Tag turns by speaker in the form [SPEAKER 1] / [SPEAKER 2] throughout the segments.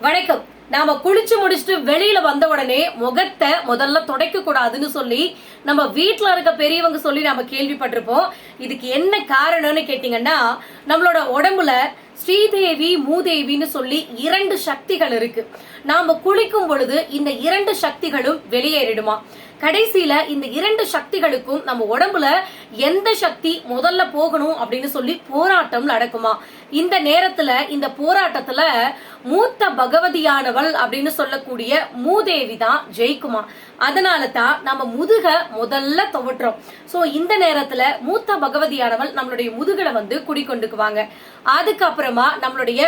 [SPEAKER 1] வணக்கம். நாம குளிச்சு முடிச்சுட்டு வெளியில வந்த உடனே முகத்தை முதல்ல துடைக்க கூடாதுன்னு சொல்லி நம்ம வீட்டுல இருக்க பெரியவங்க சொல்லி நாம கேள்விப்பட்டிருப்போம். இதுக்கு என்ன காரணம்னு கேட்டீங்கன்னா நம்மளோட உடம்புல ஸ்ரீதேவி மூதேவின்னு சொல்லி இரண்டு சக்திகள் இருக்கு. நாம குளிக்கும் பொழுது இந்த இரண்டு சக்திகளும் வெளியேறிடுமா? கடைசியில இந்த இரண்டு சக்திகளுக்கும் நம்ம உடம்புல எந்த சக்தி முதல்ல போகணும் அப்படின்னு சொல்லி போராட்டம் நடக்குமா? இந்த நேரத்துல இந்த போராட்டத்துல மூத்த பகவதியானவள் அப்படின்னு சொல்லக்கூடிய மூதேவி தான் ஜெயிக்குமா? அதனால தான் நம்ம முதுக முதல்ல துவட்டுறோம். சோ இந்த நேரத்துல மூத்த பகவதியானவள் நம்மளுடைய முதுகலை வந்து குடிக்கொண்டுக்குவாங்க அதுக்கப்புறமா நம்மளுடைய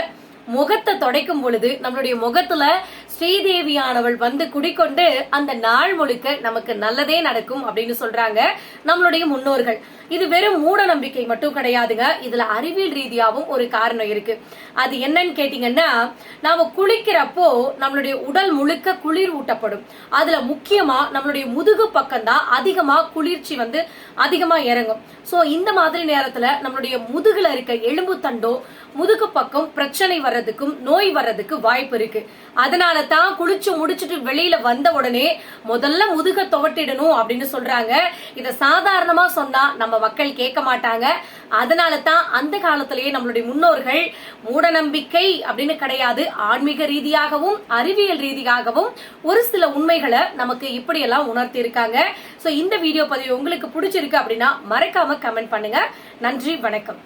[SPEAKER 1] முகத்தை தொடைக்கும் பொழுது நம்மளுடைய முகத்துல ஸ்ரீதேவியானவள் வந்து குடிக்கொண்டு அந்த நாள் முழுக்க நமக்கு நல்லதே நடக்கும் அப்படின்னு சொல்றாங்க நம்மளுடைய முன்னோர்கள். இது வெறும் மூட நம்பிக்கை மட்டும் கிடையாதுங்க. இதுல அறிவியல் ரீதியாகவும் ஒரு காரணம் இருக்கு. அது என்னன்னு கேட்டீங்கன்னா நாம குளிக்கிறப்போ நம்மளுடைய உடல் முழுக்க குளிர் ஊட்டப்படும். அதுல முக்கியமா நம்மளுடைய முதுகு பக்கம் தான் அதிகமா குளிர்ச்சி வந்து அதிகமா இறங்கும். சோ இந்த மாதிரி நேரத்துல நம்மளுடைய முதுகுல இருக்க எலும்பு தண்டோ முதுகு பக்கம் பிரச்சனை வர்றதுக்கும் நோய் வர்றதுக்கு வாய்ப்பு இருக்கு. அதனால தான் குளிச்சு முடிச்சுட்டு வெளியில வந்த உடனே முதல்ல முதுக துவட்டிடணும் அப்படின்னு சொல்றாங்க. இத சாதாரணமா சொன்னா நம்ம மக்கள் கேட்க மாட்டாங்க. அதனால தான் அந்த காலத்திலேயே நம்மளுடைய முன்னோர்கள் மூடநம்பிக்கை அப்படின்னு கிடையாது. ஆன்மீக ரீதியாகவும் அறிவியல் ரீதியாகவும் ஒரு சில உண்மைகளை நமக்கு இப்படியெல்லாம் உணர்த்தி இருக்காங்க சோ இந்த வீடியோ பதிவு உங்களுக்கு பிடிச்சிருக்கு அப்படின்னா மறக்காம கமெண்ட் பண்ணுங்க. நன்றி வணக்கம்.